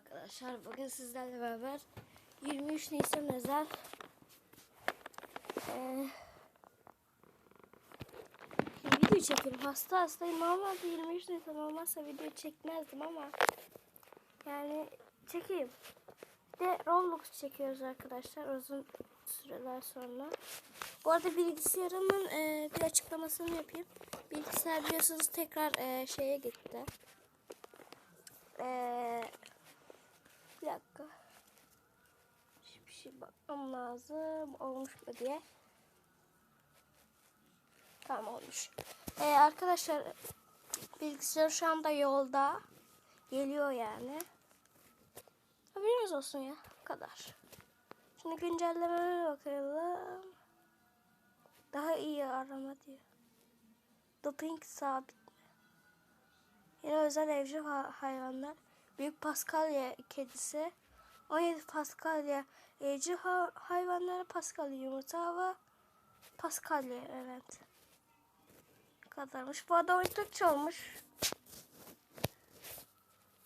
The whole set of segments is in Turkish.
arkadaşlar. Bugün sizlerle beraber 23 Nisan özel ee, video çekiyorum. Hasta hastayım. Normalde 23 Nisan olmazsa video çekmezdim ama yani çekeyim. Bir de Roblox çekiyoruz arkadaşlar uzun süreler sonra. Bu arada bilgisayarımın ee, bir açıklamasını yapayım. Bilgisayar biliyorsunuz tekrar ee, şeye gitti. Ee, bir dakika. Bir şey bakmam lazım. Olmuş mu diye. Tamam olmuş. Ee, arkadaşlar bilgisayar şu anda yolda. Geliyor yani. Haberiniz olsun ya. Bu kadar. Şimdi güncellememe bakalım. Daha iyi arama diyor. Doping sabit. Yine özel evcil ha- hayvanlar. Büyük Paskalya kedisi. 17 Paskalya evcil ha- hayvanları Paskalya yumurta ve Paskalya evet. Kadarmış. Bu arada oyun Türkçe olmuş.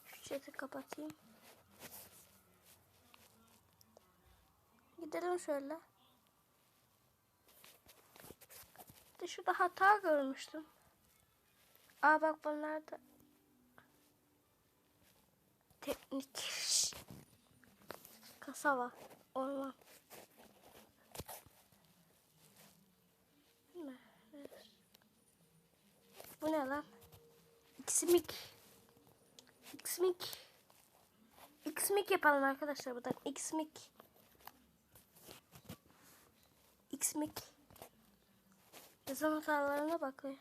Şu chat'i kapatayım. Gidelim şöyle. De şurada hata görmüştüm. Aa bak bunlar da teknik kasaba orman. Bu ne lan? Xmik xmik xmik yapalım arkadaşlar buradan. Xmik xmik yazım hatalarına bakıyor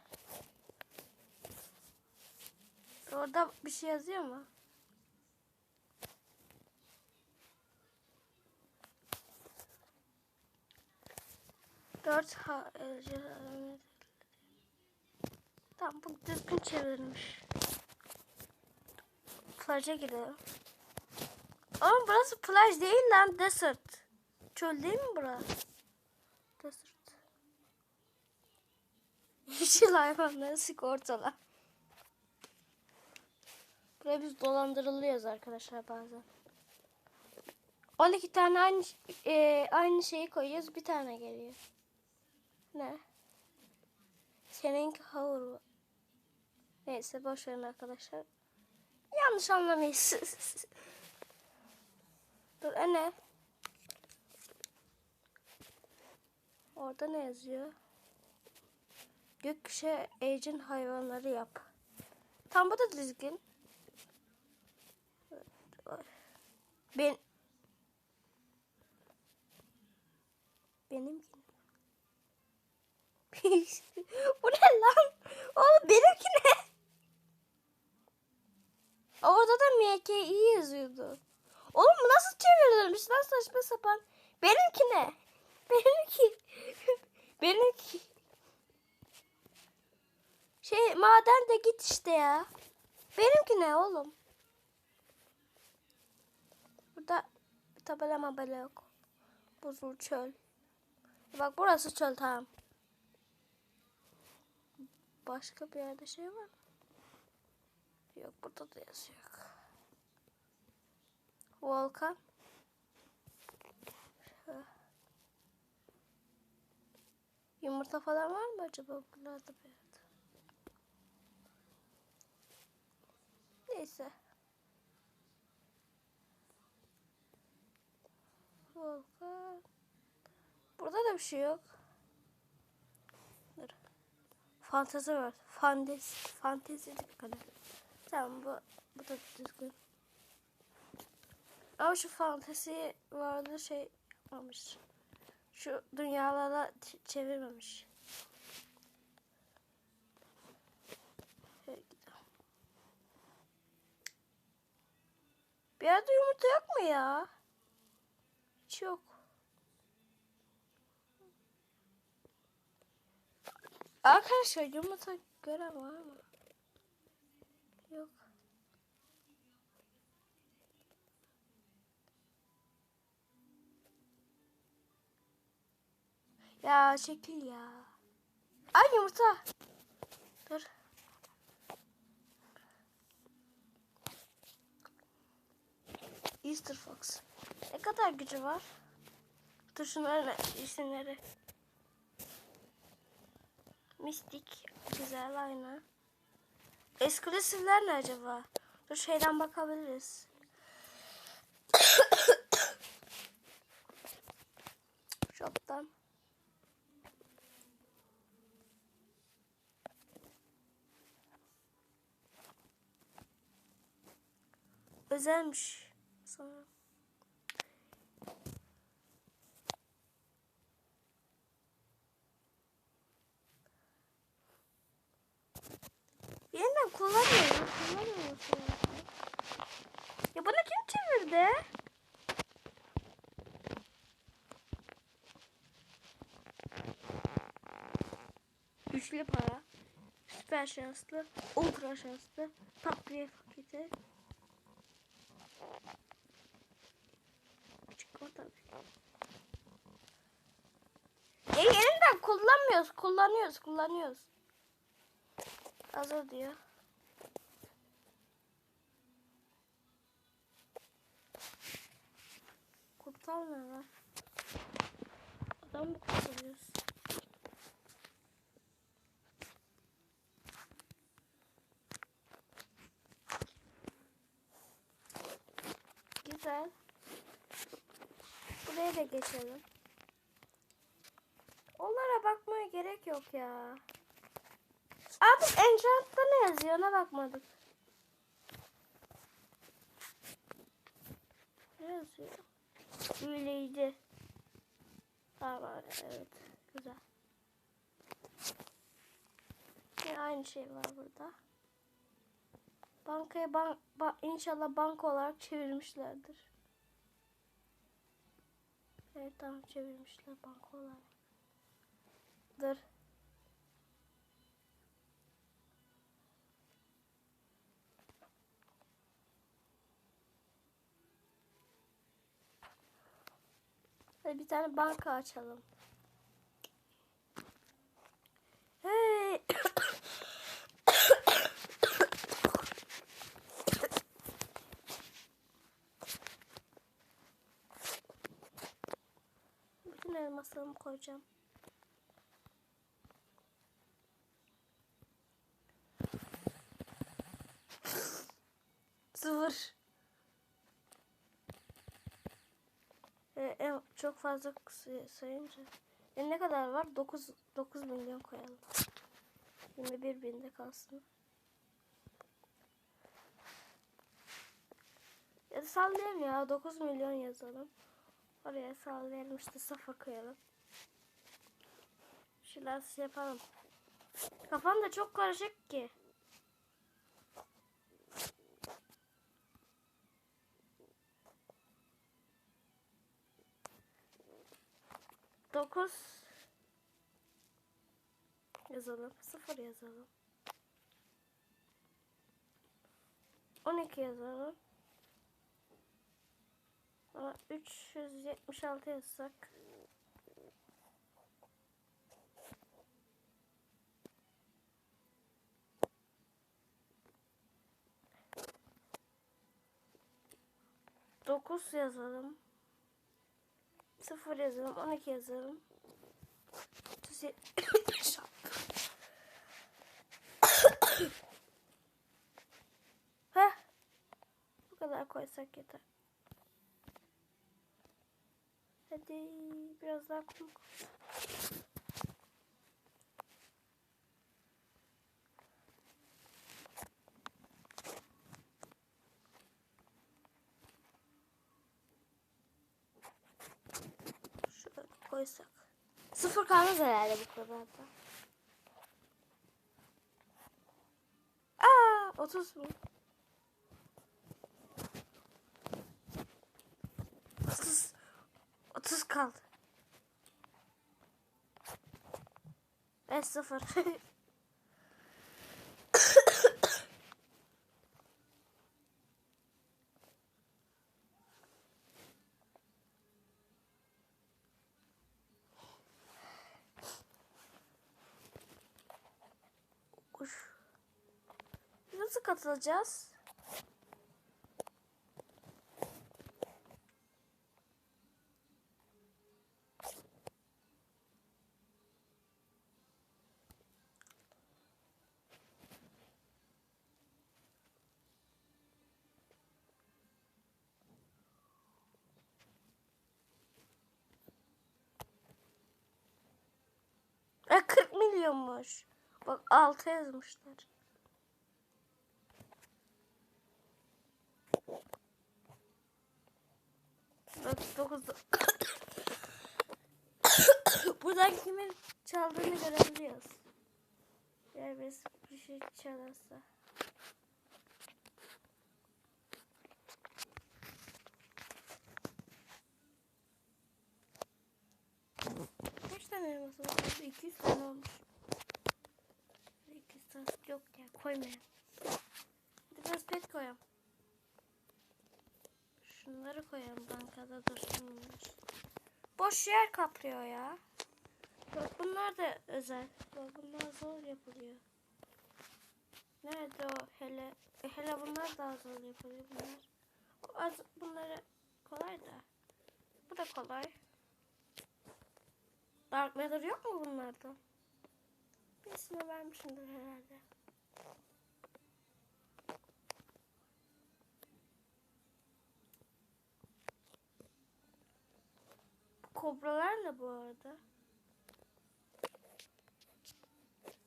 orada bir şey yazıyor mu Dört ha e, Tamam bu düzgün çevirmiş. Plaja gidelim. Ama burası plaj değil lan desert. Çöl değil mi bura? Desert. Yeşil hayvanları sigortala. Buraya biz dolandırılıyoruz arkadaşlar bazen. 12 tane aynı e, aynı şeyi koyuyoruz bir tane geliyor. Ne? Seninki havur. Neyse boş verin arkadaşlar. Yanlış anlamayız. Dur e ne? Orada ne yazıyor? Gökkuşağı evcil hayvanları yap. Tam bu da düzgün. Ben benimki bu ne lan? Oğlum benimki ne? Orada da MKI yazıyordu. Oğlum bu nasıl çevirilmiş lan saçma sapan. Benimki ne? Benimki. benimki. Şey maden de git işte ya. Benimki ne oğlum? Burada tabela mabela yok. Buzul çöl. Bak burası çöl tamam. Başka bir yerde şey var mı? Yok burada da yazıyor. Volkan. Şöyle. Yumurta falan var mı acaba buralarda bir yerde? Neyse. Volkan. Burada da bir şey yok. Dur. Fantezi var. Fantezi. Fantezi kadar. Tamam bu, bu da düzgün. Ama şu fantezi vardı şey yapmamış. Şu dünyalara çevirmemiş. Bir yerde yumurta yok mu ya? Hiç yok. Arkadaşlar yumurta gören var mı? Yok. Ya çekil ya. Ay yumurta. Dur. Easter Fox. Ne kadar gücü var? Dur şunların isimleri. Mistik. Güzel ayna. Esklusifler ne acaba? Dur şeyden bakabiliriz. Shop'tan. Özelmiş. Sonra. Çevirdi? Üçlü para. Süper şanslı. Ultra şanslı. Takviye paketi. Çıkma tabii. Ya yeniden kullanmıyoruz. Kullanıyoruz. Kullanıyoruz. Hazır diyor. Kurtarmıyorlar. Adam mı kurtarıyoruz? Güzel. Buraya da geçelim. Onlara bakmaya gerek yok ya. Abi Enchant'ta ne yazıyor ona bakmadık. Ne yazıyor? Büyüleyici. Tamam evet. Güzel. Yine aynı şey var burada. Bankaya bank ba inşallah banka olarak çevirmişlerdir. Evet tamam çevirmişler banka olarak. Dur. Hadi bir tane banka açalım. Hey. Bütün elmaslarımı koyacağım. Sıfır. Ee, çok fazla say- sayınca. E, ne kadar var? 9, 9 milyon koyalım. 21 binde kalsın. Ya da sallayalım ya. 9 milyon yazalım. Oraya sallayalım işte sıfır koyalım. Şöyle yapalım. Kafam da çok karışık ki. Dokuz yazalım. Sıfır yazalım. On iki yazalım. Ama 376 yazsak. Dokuz yazalım. Sıfır yazalım. On iki yazalım. Altı. Heh. Bu kadar koysak yeter. Hadi biraz daha kum koy. Şöyle koysak. Sıfır kalmaz herhalde bu kadar da. Aa, 30 mu? 30 30 kaldı. Ben sıfır. katılacağız? E 40 milyonmuş. Bak 6 yazmışlar. Bak dokuzda. Buradan kimin çaldığını görebiliyoruz. Biz bir şey çalarsa. Kaç tane elması var? 200 tane olmuş. 200 tane yok ya koymayalım. Hadi biraz pet koyalım. Şunları koyalım bankada dursun bunlar. Boş yer kaplıyor ya. Bak bunlar da özel. Bak bunlar zor yapılıyor. Nerede o hele? E, hele bunlar daha zor yapılıyor bunlar. Az, bunları kolay da. Bu da kolay. Dark Matter yok mu bunlarda? Birisine vermişimdir herhalde. Kobralar ne bu arada?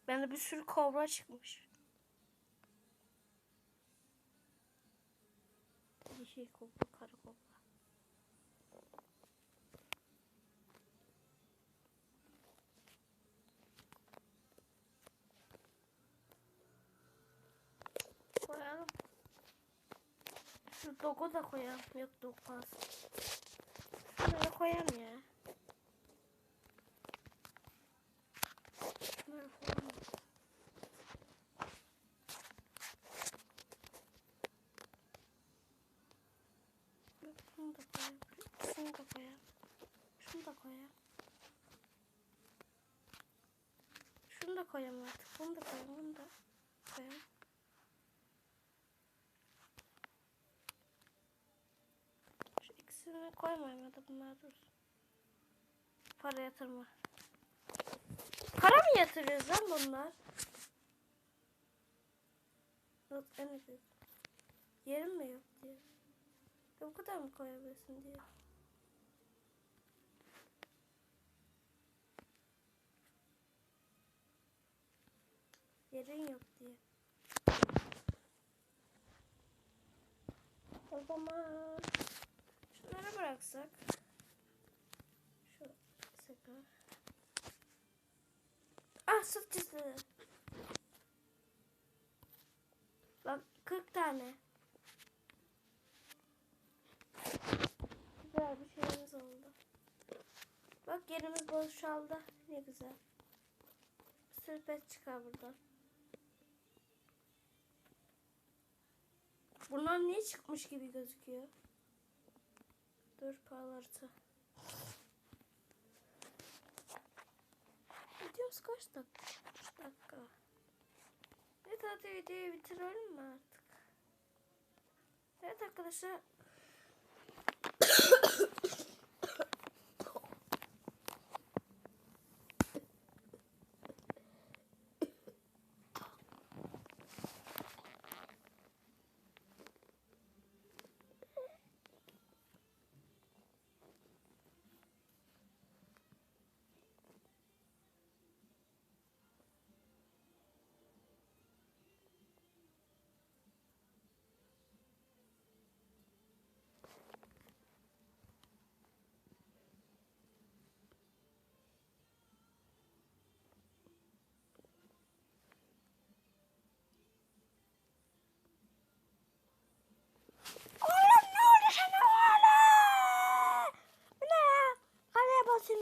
Bende bir sürü kobra çıkmış. Bir şey kobra, kara kobra. Koyalım. Şu dogo da koyalım. Yok dokmaz. Şunları koyalım ya. Şunları koyalım. Yok, Şunu da koyalım. Şunu da koyalım. Şunu da koyalım. Şunu da koyalım artık. Bunu da koyalım. Bunu da koyalım. Şu ikisini koymayayım ya da bunlar dursun. Para yatırma. Para mı yatırıyoruz lan bunlar? Yok en. Yerim mi yok diye. Bu kadar mı koyabilirsin diye. Yerin yok diye. O zaman şunları bıraksak. Şu sıkı. Ah sırt çizdi. Bak 40 tane. Güzel bir şeyimiz oldu. Bak yerimiz boşaldı. Ne güzel. Bir sürü pet çıkar buradan. Bunlar niye çıkmış gibi gözüküyor? Dur parlatı. Videomuz kaç dakika? 3 dakika. Evet hadi videoyu bitirelim mi artık? Evet arkadaşlar.